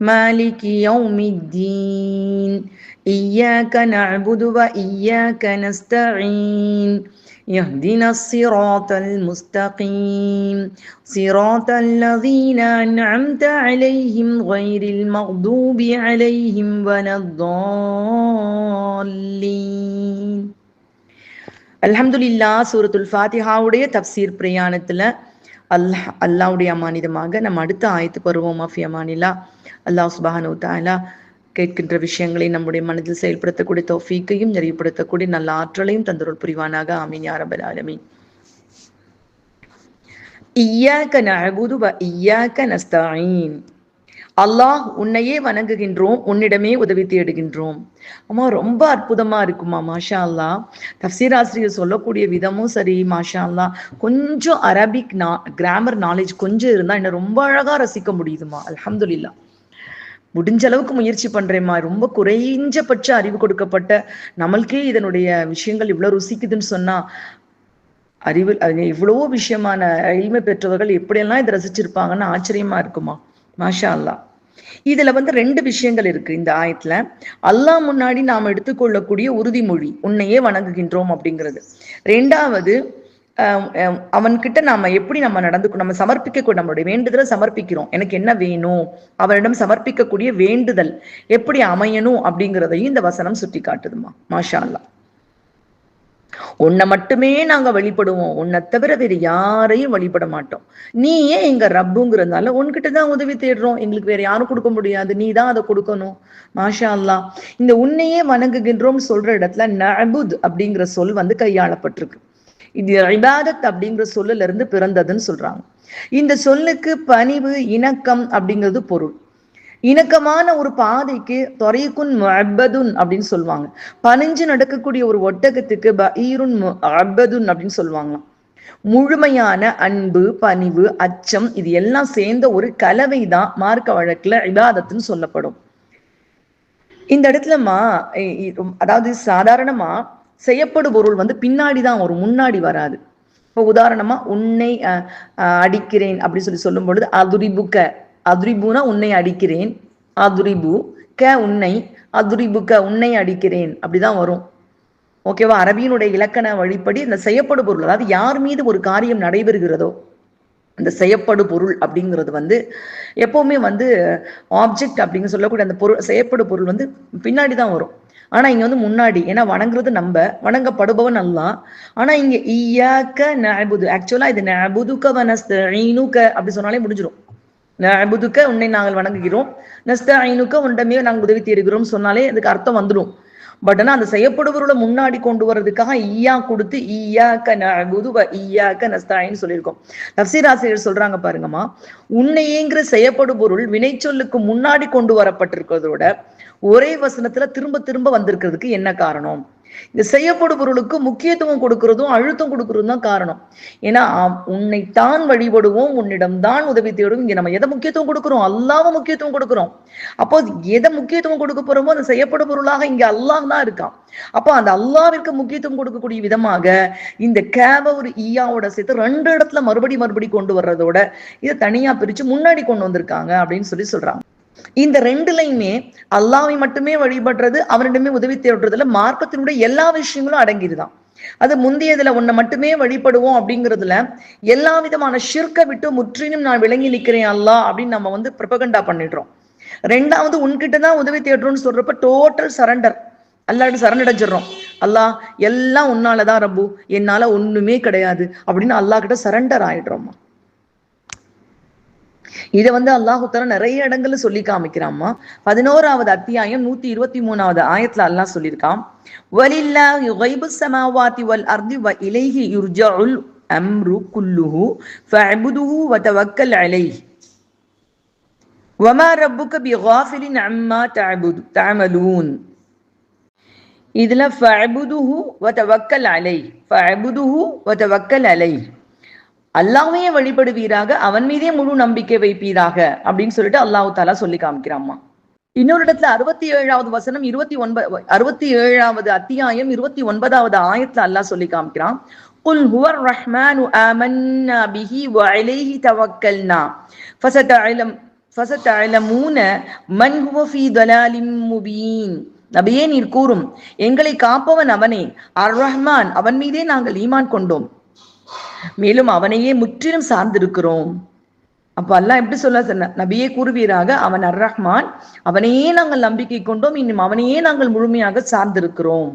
مالك يوم الدين إياك نعبد وإياك نستعين يهدنا الصراط المستقيم صراط الذين أنعمت عليهم غير المغضوب عليهم ولا الضالين அல்ஹம்துலில்லா சூரத்துல் ஃபாத்திஹாவுடைய தப்சீர் பிரயாணத்துல அல்லாஹ் அல்லாவுடைய அமானிதமாக நம் அடுத்த ஆயத்து பருவம் மாஃபியா மாநிலா அல்லாஹ் சுபானு தாலா கேட்கின்ற விஷயங்களை நம்முடைய மனதில் செயல்படுத்தக்கூடிய தோஃபீக்கையும் நிறைவுபடுத்தக்கூடிய நல்ல ஆற்றலையும் தந்தருள் புரிவானாக. ஆமீன் யாரபல் ஆலமீன். إياك نعبد وإياك نستعين அல்லாஹ் உன்னையே வணங்குகின்றோம் உன்னிடமே உதவி தேடுகின்றோம். அம்மா ரொம்ப அற்புதமா இருக்குமா மாஷா அல்லா தப்சீர் ஆசிரியர் சொல்லக்கூடிய விதமும் சரி மாஷா அல்லா கொஞ்சம் அரபிக் நா கிராமர் நாலேஜ் கொஞ்சம் இருந்தா என்ன ரொம்ப அழகா ரசிக்க முடியுதுமா அலமதுல்லா முடிஞ்ச அளவுக்கு முயற்சி பண்றேம்மா. ரொம்ப குறைஞ்சபட்ச அறிவு கொடுக்கப்பட்ட நம்மளுக்கே இதனுடைய விஷயங்கள் இவ்வளவு ருசிக்குதுன்னு சொன்னா அறிவு இவ்வளவோ விஷயமான எளிமை பெற்றவர்கள் எப்படியெல்லாம் இதை ரசிச்சிருப்பாங்கன்னு ஆச்சரியமா இருக்குமா. மாஷா அல்லா இதுல வந்து ரெண்டு விஷயங்கள் இருக்கு இந்த ஆயத்துல. அல்லாஹ் முன்னாடி நாம் எடுத்துக்கொள்ளக்கூடிய உறுதிமொழி உன்னையே வணங்குகின்றோம் அப்படிங்கிறது. ரெண்டாவது அவன்கிட்ட நாம எப்படி நம்ம நடந்துக்கணும்? நம்ம சமர்ப்பிக்க நம்மளுடைய வேண்டுதலை சமர்ப்பிக்கிறோம். எனக்கு என்ன வேணும்? அவனிடம் சமர்ப்பிக்கக்கூடிய வேண்டுதல் எப்படி அமையணும் அப்படிங்கிறதையும் இந்த வசனம் சுட்டி காட்டுதுமா மாஷா அல்லா உன்னை மட்டுமே நாங்க வழிபடுவோம். உன்னை தவிர வேறு யாரையும் வழிபட மாட்டோம். நீ ஏன் எங்க ரப்புங்கிறதுனால உன்கிட்ட தான் உதவி தேடுறோம். எங்களுக்கு வேற யாரும் கொடுக்க முடியாது. நீ தான் அதை கொடுக்கணும். மாஷா அல்லா இந்த உன்னையே வணங்குகின்றோம் சொல்ற இடத்துல நபுத் அப்படிங்கிற சொல் வந்து கையாளப்பட்டிருக்கு. இது இபாதத் அப்படிங்கிற சொல்லுல இருந்து பிறந்ததுன்னு சொல்றாங்க. இந்த சொல்லுக்கு பணிவு இணக்கம் அப்படிங்கிறது பொருள். இணக்கமான ஒரு பாதைக்கு தொரைக்குன் அபதுன் அப்படின்னு சொல்லுவாங்க. பனிஞ்சு நடக்கக்கூடிய ஒரு ஒட்டகத்துக்கு பஈருன் அபதுன் அப்படின்னு சொல்லுவாங்களாம். முழுமையான அன்பு பணிவு அச்சம் இது எல்லாம் சேர்ந்த ஒரு கலவை தான் மார்க்க வழக்குல இபாதத்துன்னு சொல்லப்படும். இந்த இடத்துலமா அதாவது சாதாரணமா செய்யப்படும் பொருள் வந்து பின்னாடி தான் வரும் முன்னாடி வராது. இப்போ உதாரணமா உன்னை அடிக்கிறேன் அப்படின்னு சொல்லி சொல்லும் பொழுது அதுரிபுக்க அதுரிபுனா உன்னை அடிக்கிறேன். அதுரிபு க உன்னை அதுரிபு க உன்னை அடிக்கிறேன். அப்படிதான் வரும். ஓகேவா அரபியினுடைய இலக்கண வழிப்படி இந்த செய்யப்படு பொருள் அதாவது யார் மீது ஒரு காரியம் நடைபெறுகிறதோ இந்த செய்யப்படு பொருள் அப்படிங்கிறது வந்து எப்பவுமே வந்து ஆப்ஜெக்ட் அப்படின்னு சொல்லக்கூடிய அந்த பொருள் செய்யப்படு பொருள் வந்து பின்னாடி தான் வரும். ஆனா இங்க வந்து முன்னாடி ஏன்னா வணங்குறது நம்ம வணங்கப்படுபவன் அல்ல. ஆனா இங்க ஈயாக்க நபுது ஆக்சுவலா இது நபுதுக்க வனஸ்தீனுக்க அப்படி சொன்னாலே முடிஞ்சிடும் நபுதுக்க உன்னை நாங்கள் வணங்குகிறோம். நஸ்த ஐனுக்க உண்டமே நாங்கள் உதவி தேடுகிறோம் சொன்னாலே அதுக்கு அர்த்தம் வந்துடும். பட் ஆனா அந்த செய்யப்படுபவரோட முன்னாடி கொண்டு வர்றதுக்காக ஈயா கொடுத்து ஈயாக்க நபுது ஈயாக்க நஸ்தாயின்னு சொல்லியிருக்கோம். தப்சீர் சொல்றாங்க பாருங்கம்மா உன்னையேங்கிற செய்யப்படு பொருள் வினைச்சொல்லுக்கு முன்னாடி கொண்டு வரப்பட்டிருக்கிறதோட ஒரே வசனத்துல திரும்ப திரும்ப வந்திருக்கிறதுக்கு என்ன காரணம்? இந்த செய்யப்படும் பொருளுக்கு முக்கியத்துவம் கொடுக்கறதும் அழுத்தம் கொடுக்கறதும் தான் காரணம். ஏன்னா உன்னை தான் வழிபடுவோம் உன்னிடம் தான் உதவி தேடும் இங்க நம்ம எதை முக்கியத்துவம் கொடுக்கிறோம்? அல்லாவும் முக்கியத்துவம் கொடுக்கிறோம். அப்போ எதை முக்கியத்துவம் கொடுக்க போறோமோ அந்த செய்யப்படும் பொருளாக இங்க அல்லாஹ் தான் இருக்கான். அப்போ அந்த அல்லாவிற்கு முக்கியத்துவம் கொடுக்கக்கூடிய விதமாக இந்த கேவ ஒரு ஈயாவோட சேர்த்து ரெண்டு இடத்துல மறுபடி மறுபடி கொண்டு வர்றதோட இதை தனியா பிரிச்சு முன்னாடி கொண்டு வந்திருக்காங்க அப்படின்னு சொல்லி சொல்றாங்க. இந்த ரெண்டுலையுமே அல்லாவை மட்டுமே வழிபடுறது அவனிடமே உதவி தேடுறதுல மார்க்கத்தினுடைய எல்லா விஷயங்களும் அடங்கிடுதான் அது முந்தையதுல உன்னை மட்டுமே வழிபடுவோம் அப்படிங்கிறதுல எல்லா விதமான ஷிர்க்கை விட்டு முற்றிலும் நான் விளங்கி நிற்கிறேன் அல்லா அப்படின்னு நம்ம வந்து பிரபகண்டா பண்ணிடுறோம். ரெண்டாவது உன்கிட்ட தான் உதவி தேடுறோம்னு சொல்றப்ப டோட்டல் சரண்டர் அல்லாட்டு சரணடைஞ்சிடறோம் அல்லாஹ் எல்லாம் உன்னாலதான் ரப்பு என்னால ஒண்ணுமே கிடையாது அப்படின்னு அல்லாஹ் கிட்ட சரண்டர் ஆயிடுறோம்மா. இதை வந்து அல்லாஹுத்தர நிறைய இடங்கள்ல சொல்லி காமிக்கிறாம்மா பதினோராவது அத்தியாயம் நூத்தி இருபத்தி மூணாவது ஆயத்துல அல்லாஹ் சொல்லியிருக்கான். வலில்லாஹி கைபு சமாவாதி வல் அர்தி வ இலைஹி யுர்ஜஉல் அம்ரு குல்லுஹு ஃபஅபுதுஹு வ தவக்கல் அலைஹி. வமா ரப்புக பிகாஃபிலின் அம்மா தஅபுது தஅமலூன். இதுல ஃபஅபுதுஹு வ தவக்கல் அலைஹி. ஃபஅபுதுஹு வ தவக்கல் அலைஹி. அல்லாவையே வழிபடுவீராக அவன் மீதே முழு நம்பிக்கை வைப்பீராக அப்படின்னு சொல்லிட்டு அல்லாஹு தாலா சொல்லி காமிக்கிறாம்மா இன்னொரு இடத்துல அறுபத்தி ஏழாவது வசனம் இருபத்தி ஒன்பது அறுபத்தி ஏழாவது அத்தியாயம் இருபத்தி ஒன்பதாவது ஆயத்துல அல்லாஹ் சொல்லி காமிக்கிறான் قل هو الرحمن آمنا به وعليه توكلنا فستعلم فستعلمون من هو في ضلال مبين நபியே நீர் கூறும் எங்களை காப்பவன் அவனே அர் ரஹ்மான் அவன் மீதே நாங்கள் ஈமான் கொண்டோம் மேலும் அவனையே முற்றிலும் சார்ந்திருக்கிறோம். அப்ப அல்லாஹ் எப்படி சொல்ல நபியே கூறுவீராக அவன் அர் ரஹ்மான் அவனையே நாங்கள் நம்பிக்கை கொண்டோம் இன்னும் அவனையே நாங்கள் முழுமையாக சார்ந்திருக்கிறோம்.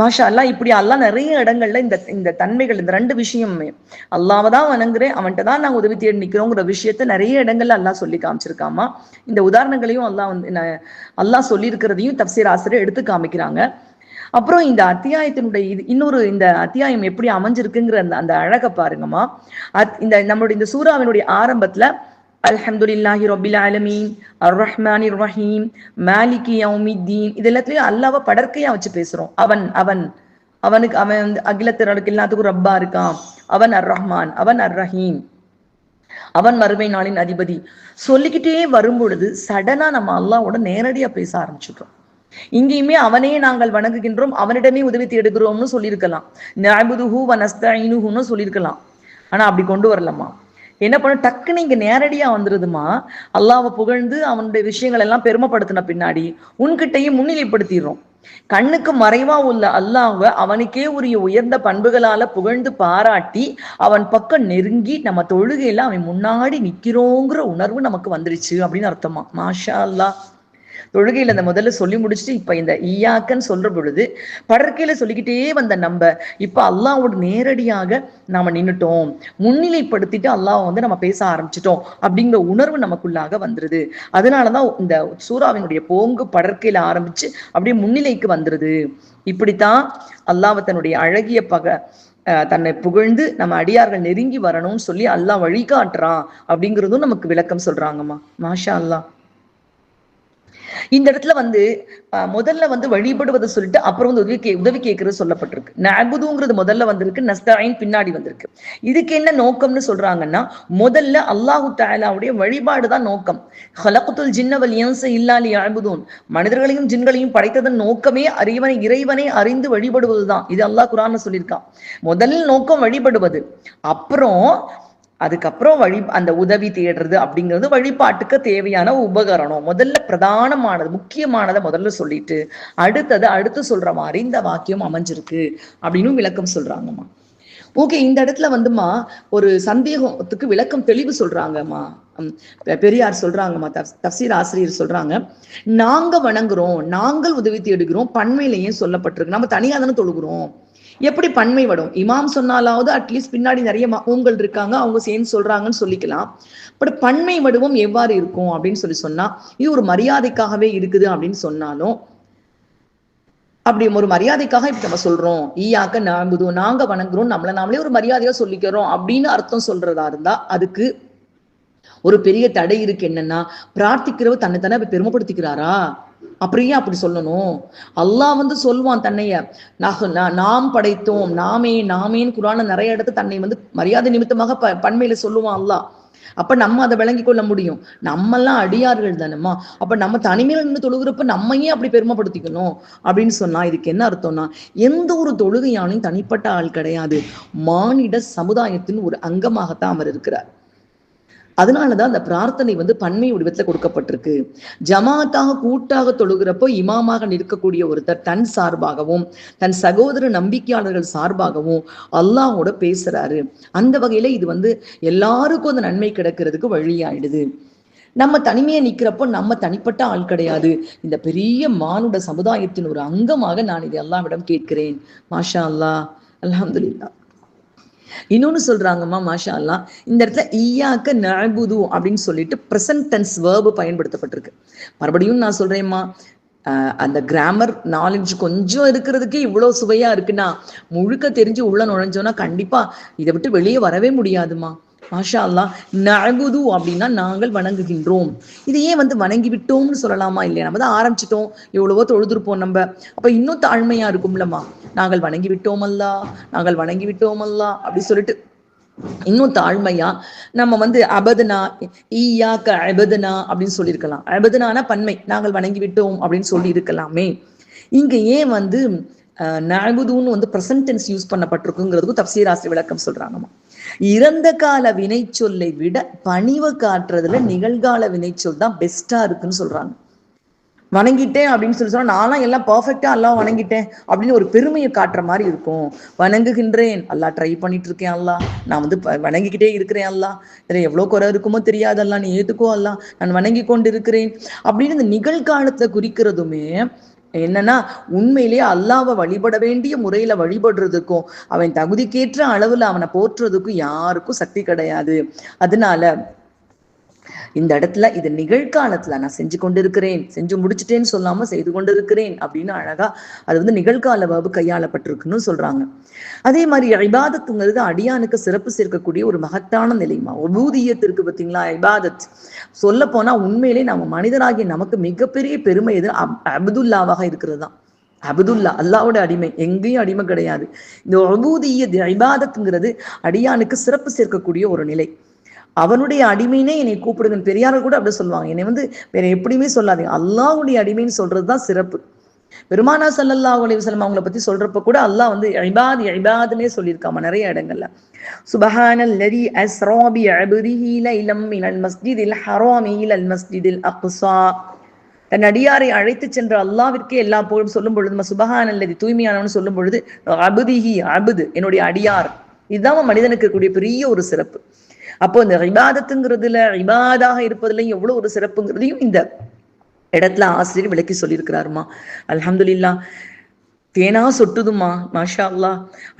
மாஷா அல்லாஹ் இப்படி அல்லாஹ் நிறைய இடங்கள்ல இந்த இந்த தன்மைகள் இந்த ரெண்டு விஷயமுமே அல்லாவை தான் வணங்குறேன் அவன்கிட்ட தான் நாங்கள் உதவி தேடி நிக்கிறோங்கிற விஷயத்த நிறைய இடங்கள்ல அல்லாஹ் சொல்லி காமிச்சிருக்காமா? இந்த உதாரணங்களையும் அல்லாஹ் வந்து அல்லாஹ் சொல்லியிருக்கிறதையும் தப்சீர் ஆசிரியர் எடுத்து காமிக்கிறாங்க. அப்புறம் இந்த அத்தியாயத்தினுடைய இது இன்னொரு இந்த அத்தியாயம் எப்படி அமைஞ்சிருக்குங்கிற அந்த அந்த அழகை பாருங்கம்மா. அத்- இந்த நம்மளுடைய இந்த சூறாவினுடைய ஆரம்பத்துல அல்ஹம்துலில்லாஹி ரபில் ஆலமீன் அர் ரஹ்மானிர் ரஹீம் மாலிகி யௌமித்தீன் இது எல்லாத்துலயும் அல்லாவை படற்கையா வச்சு பேசுறோம். அவன் அவன் அவனுக்கு அவன் வந்து அகிலத்தினருக்கு எல்லாத்துக்கும் ரப்பா இருக்கான். அவன் அர் ரஹ்மான் அவன் அர் ரஹீம் அவன் மறுமை நாளின் அதிபதி. சொல்லிக்கிட்டே வரும் பொழுது சடனா நம்ம அல்லாவோட நேரடியா பேச ஆரம்பிச்சுட்டோம் இங்கேயுமே அவனே நாங்கள் வணங்குகின்றோம் அவனிடமே உதவி தேடுகிறோம்னு சொல்லியிருக்கலாம். நஅபுதுஹு சொல்லியிருக்கலாம். ஆனா அப்படி கொண்டு வரலம்மா. என்ன பண்ண டக்குன்னு இங்க நேரடியா வந்துருதுமா அல்லாவை புகழ்ந்து அவனுடைய விஷயங்கள் எல்லாம் பெருமைப்படுத்தின பின்னாடி உன்கிட்டயும் முன்னிலைப்படுத்திடுறோம். கண்ணுக்கு மறைவா உள்ள அல்லாஹ அவனுக்கே உரிய உயர்ந்த பண்புகளால புகழ்ந்து பாராட்டி அவன் பக்கம் நெருங்கி நம்ம தொழுகையில அவன் முன்னாடி நிக்கிறோங்கிற உணர்வு நமக்கு வந்துருச்சு அப்படின்னு அர்த்தமா. மாஷா அல்லாஹ். தொழுகையில் அந்த முதல்ல சொல்லி முடிச்சுட்டு இப்ப இந்த ஈயாக்கன்னு சொல்ற பொழுது படற்கையில சொல்லிக்கிட்டே வந்த நம்ம இப்ப அல்லாவோட நேரடியாக நாம நின்னுட்டோம். முன்னிலைப்படுத்திட்டு அல்லாஹ் வந்து நம்ம பேச ஆரம்பிச்சிட்டோம் அப்படிங்கிற உணர்வு நமக்குள்ளாக வந்துருது. அதனாலதான் இந்த சூறாவினுடைய போங்கு படற்கையில ஆரம்பிச்சு அப்படியே முன்னிலைக்கு வந்துருது. இப்படித்தான் அல்லாஹ் தன்னுடைய அழகிய பக தன்னை புகழ்ந்து நம்ம அடியார்கள் நெருங்கி வரணும்னு சொல்லி அல்லாஹ் வழிகாட்டுறான் அப்படிங்கிறதும் நமக்கு விளக்கம் சொல்றாங்கம்மா. மாஷா அல்லாஹ். இந்த இடத்துல வந்து முதல்ல வந்து வழிபடுவதை சொல்லிட்டு அப்புறம் வந்து உதவி கே உதவி கேட்கறது சொல்லப்பட்டிருக்கு. நபுதுங்கிறது முதல்ல வந்திருக்கு நஸ்தாயின் பின்னாடி வந்திருக்கு. இதுக்கு என்ன நோக்கம்னு சொல்றாங்கன்னா முதல்ல அல்லாஹு தாலாவுடைய வழிபாடு தான் நோக்கம். ஹலகுத்துல் ஜின்னவல் இயன்ச இல்லாலி அபுதூன் மனிதர்களையும் ஜின்களையும் படைத்ததன் நோக்கமே அறிவனை இறைவனை அறிந்து வழிபடுவதுதான். இது அல்லாஹ் குரான்னு சொல்லியிருக்கான் முதல் நோக்கம் வழிபடுவது. அப்புறம் அதுக்கப்புறம் வழி அந்த உதவி தேடுறது அப்படிங்கிறது வழிபாட்டுக்கு தேவையான உபகரணம். முதல்ல பிரதானமானது முக்கியமானதை முதல்ல சொல்லிட்டு அடுத்தது அடுத்து சொல்ற மாதிரி இந்த வாக்கியம் அமைஞ்சிருக்கு அப்படின்னு விளக்கம் சொல்றாங்கம்மா. ஓகே இந்த இடத்துல வந்துமா ஒரு சந்தேகத்துக்கு விளக்கம் தெளிவு சொல்றாங்கம்மா. உம், பெ- பெரியார் சொல்றாங்கம்மா தப்சீர் ஆசிரியர் சொல்றாங்க நாங்க வணங்குறோம் நாங்கள் உதவி தேடுகிறோம் பண்மையிலையும் சொல்லப்பட்டிருக்கு. நம்ம தனியாக தானே தொழுகிறோம். எப்படி பன்மை வடும் இமாம் சொன்னாலாவது அட்லீஸ்ட் பின்னாடி நிறைய மகங்கள் இருக்காங்க அவங்க சேர்ந்து சொல்றாங்கன்னு சொல்லிக்கலாம். பட் பன்மை வடிவம் எவ்வாறு இருக்கும் அப்படின்னு சொல்லி சொன்னா இது ஒரு மரியாதைக்காகவே இருக்குது அப்படின்னு சொன்னாலும் அப்படி ஒரு மரியாதைக்காக இப்ப நம்ம சொல்றோம். ஈயாக்க நாங்குதோ நாங்க வணங்குறோம் நம்மள நாமளே ஒரு மரியாதையா சொல்லிக்கிறோம் அப்படின்னு அர்த்தம் சொல்றதா இருந்தா அதுக்கு ஒரு பெரிய தடை இருக்கு என்னன்னா பிரார்த்திக்கிறவர் தன்னை தானே பெருமைப்படுத்திக்கிறாரா? அப்படியே அப்படி சொல்லணும். அல்லாஹ் வந்து சொல்வான் தன்னைய நாக- நாம் படைத்தோம் நாமே நாமேன்னு குரான நிறைய இடத்து தன்னை வந்து மரியாதை நிமித்தமாக ப பண்மையில சொல்லுவான் அல்லாஹ். அப்ப நம்ம அதை விளங்கி கொள்ள முடியும். நம்மெல்லாம் அடியார்கள் தானேம்மா. அப்ப நம்ம தனிமையில நின்று தொழுகிறப்ப நம்மையே அப்படி பெருமைப்படுத்திக்கணும்? அப்படின்னு சொன்னா இதுக்கு என்ன அர்த்தம்னா எந்த ஒரு தொழுகையானையும் தனிப்பட்ட ஆள் கிடையாது. மானிட சமுதாயத்தின் ஒரு அங்கமாகத்தான் அவர் இருக்கிறார். அதனாலதான் அந்த பிரார்த்தனை வந்து பன்மை வடிவத்துல கொடுக்கப்பட்டிருக்கு. ஜமாத்தாக கூட்டாக தொழுகிறப்போ இமாமாக நிற்கக்கூடிய ஒருத்தர் தன் சார்பாகவும் தன் சகோதர நம்பிக்கையாளர்கள் சார்பாகவும் அல்லாஹோட பேசுறாரு. அந்த வகையில இது வந்து எல்லாருக்கும் அந்த நன்மை கிடைக்கிறதுக்கு வழியாயிடுது. நம்ம தனிமையை நிக்கிறப்போ நம்ம தனிப்பட்ட ஆள் கிடையாது. இந்த பெரிய மானுட சமுதாயத்தின் ஒரு அங்கமாக நான் இதை அல்லாவிடம் கேட்கிறேன். மாஷா அல்லாஹ் அலமதுல்லா இன்னொன்னு சொல்றாங்கம்மா மாஷா அல்லா இந்த இடத்துல ஈயாக்க நஅபுது அப்படின்னு சொல்லிட்டு ப்ரெசன்ட் டென்ஸ் வேர்பு பயன்படுத்தப்பட்டிருக்கு. மறுபடியும் நான் சொல்றேம்மா ஆஹ் அந்த கிராமர் நாலேஜ் கொஞ்சம் இருக்கிறதுக்கே இவ்வளவு சுவையா இருக்குன்னா முழுக்க தெரிஞ்சு உள்ள நுழைஞ்சோன்னா கண்டிப்பா இதை விட்டு வெளியே வரவே முடியாதுமா மாஷா அல்லா நகுது அப்படின்னா நாங்கள் வணங்குகின்றோம். இது ஏன் வந்து வணங்கி விட்டோம்னு சொல்லலாமா இல்லையா? நம்ம தான் ஆரம்பிச்சிட்டோம். எவ்வளவோ தொழுதுருப்போம் நம்ம. அப்ப இன்னும் தாழ்மையா இருக்கும்லம்மா. நாங்கள் வணங்கி விட்டோம் அல்லா நாங்கள் வணங்கி விட்டோம் அல்லா அப்படி சொல்லிட்டு இன்னும் தாழ்மையா நம்ம வந்து அபதனா ஈயாக்க அபதனா அப்படின்னு சொல்லியிருக்கலாம். அபதனான பன்மை. நாங்கள் வணங்கி விட்டோம் அப்படின்னு சொல்லி இருக்கலாமே. இங்க ஏன் வந்து நகுதுன்னு வந்து ப்ரெசன்ட் யூஸ் பண்ணப்பட்டிருக்குங்கிறதுக்கும் தப்சீர் விளக்கம் சொல்றாங்கம்மா. இறந்த கால வினை சொல்லை விட பணிவு காட்டுறதுல நிகழ்கால வினை சொல் தான் பெஸ்டா இருக்குன்னு சொல்றாங்க. வணங்கிட்டேன் அப்படின்னு சொல்லி சொன்னா நான்லாம் எல்லாம் பர்ஃபெக்டா எல்லாம் வணங்கிட்டேன் அப்படின்னு ஒரு பெருமையை காட்டுற மாதிரி இருக்கும். வணங்குகின்றேன். அல்லா ட்ரை பண்ணிட்டு இருக்கேன் அல்லா நான் வந்து வணங்கிக்கிட்டே இருக்கிறேன் அல்லா இதுல எவ்வளவு குறை இருக்குமோ தெரியாது அல்லா நீ ஏத்துக்கோ அல்லா நான் வணங்கி கொண்டு இருக்கிறேன் அப்படின்னு இந்த நிகழ்காலத்தை குறிக்கிறதுமே என்னன்னா உண்மையிலேயே அல்லாவை வழிபட வேண்டிய முறையில வழிபடுறதுக்கும் அவன் தகுதிக்கேற்ற அளவுல அவனை போற்றுறதுக்கும் யாருக்கும் சக்தி கிடையாது. அதனால இந்த இடத்துல இது நிகழ்காலத்துல நான் செஞ்சு கொண்டிருக்கிறேன் செஞ்சு முடிச்சுட்டேன்னு சொல்லாம செய்து கொண்டிருக்கிறேன் அப்படின்னு அழகா அது வந்து நிகழ்கால வாபு கையாளப்பட்டிருக்குன்னு சொல்றாங்க. அதே மாதிரி ஐபாதத்துங்கிறது அடியானுக்கு சிறப்பு சேர்க்கக்கூடிய ஒரு மகத்தான நிலைமா? ஒபூதியத்திற்கு பார்த்தீங்களா? ஐபாதத் சொல்ல போனா உண்மையிலே நம்ம மனிதராகிய நமக்கு மிகப்பெரிய பெருமை எது? அப்துல்லாவாக இருக்கிறது தான் அபுதுல்லா அல்லாவோட அடிமை. எங்கேயும் அடிமை கிடையாது. இந்த ஒபூதிய ஐபாதத்துங்கிறது அடியானுக்கு சிறப்பு சேர்க்கக்கூடிய ஒரு நிலை. அவனுடைய அடிமைனே என்னை கூப்பிடுங்க பெரியார்கள் கூட அப்படி சொல்லுவாங்க. என்னை வந்து வேற எப்படியுமே சொல்லாதீங்க. அல்லாவுடைய அடிமைன்னு சொல்றதுதான் சிறப்பு. பெருமானா சல்லல்லா அலி அவங்கள பத்தி சொல்றப்ப கூட அல்லாஹ் வந்து ஐபாத் ஐபாதுன்னே சொல்லியிருக்காம நிறைய இடங்கள்ல. சுபஹானல் லதி அஸ்ராபி அபுதிஹி லைலம் மினல் மஸ்ஜிதில் ஹராமி இலல் மஸ்ஜிதில் அக்ஸா. தன் அடியாரை அழைத்து சென்ற அல்லாவிற்கே எல்லா போலும் சொல்லும் பொழுது சுபஹான் அல்லது தூய்மையானவன் சொல்லும் பொழுது அபுதிஹி அபுது என்னுடைய அடியார். இதுதான் மனிதனுக்கு இருக்கக்கூடிய பெரிய ஒரு சிறப்பு. அப்போ இந்த ரிபாதத்துங்கிறதுல ரிபாதாக இருப்பதுல எவ்வளவு ஒரு சிறப்புங்கிறதையும் இந்த இடத்துல ஆசிரியர் விளக்கி சொல்லியிருக்கிறாருமா. அலமதுல்லா தேனா சொட்டுதுமா மாஷா அல்லா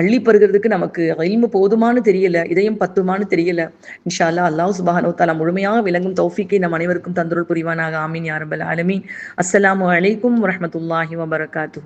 அள்ளி பருகிறதுக்கு நமக்கு அயில்மு போதுமானு தெரியல இதயம் பத்துமானு தெரியல. இன்ஷா அல்லா அல்லாஹ் சுபானோ தாலா முழுமையாக விளங்கும் தௌஃபிக்கை நம் அனைவருக்கும் தந்தருள் புரிவானாக. ஆமீன் யாரபல் அலமீன் அஸ்ஸலாமு அலைக்கும் வரமத்துல்லாஹி வபரகாத்து